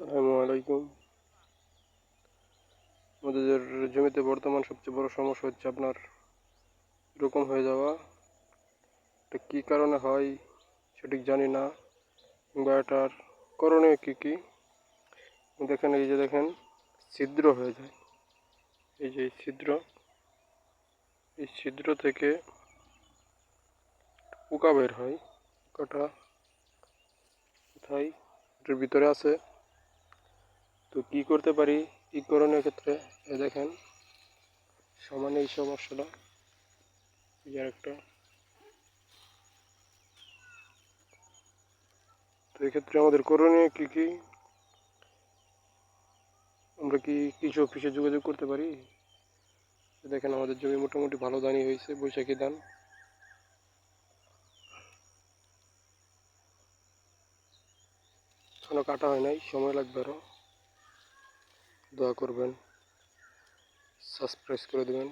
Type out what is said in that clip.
আলাইকুম। আমাদের জমিতে বর্তমান সবচেয়ে বড় সমস্যা হচ্ছে আপনার এরকম হয়ে যাওয়া। এটা কী কারণে হয় সঠিক জানি না। কিংবা এটার করণীয় কী কী? দেখেন, এই যে দেখেন, ছিদ্র হয়ে যায়। এই যে ছিদ্র, এই ছিদ্র থেকে পোকা বের হয়। পোকাটা কোথায়? এটার ভিতরে আছে। তো কি করতে পারি? এই করণীয় ক্ষেত্রে এ দেখেন, সমান এই সমস্যাটা। আর একটা। তো এক্ষেত্রে আমাদের করণীয় কি কি? আমরা কি কৃষি অফিসে যোগাযোগ করতে পারি? দেখেন, আমাদের জমি মোটামুটি ভালো দানি হয়েছে, বৈশাখী ধান। এখনও কাটা হয় নাই, সময় লাগবে আরও দোয়া করবেন সাবস্ক্রাইব করে দেবেন।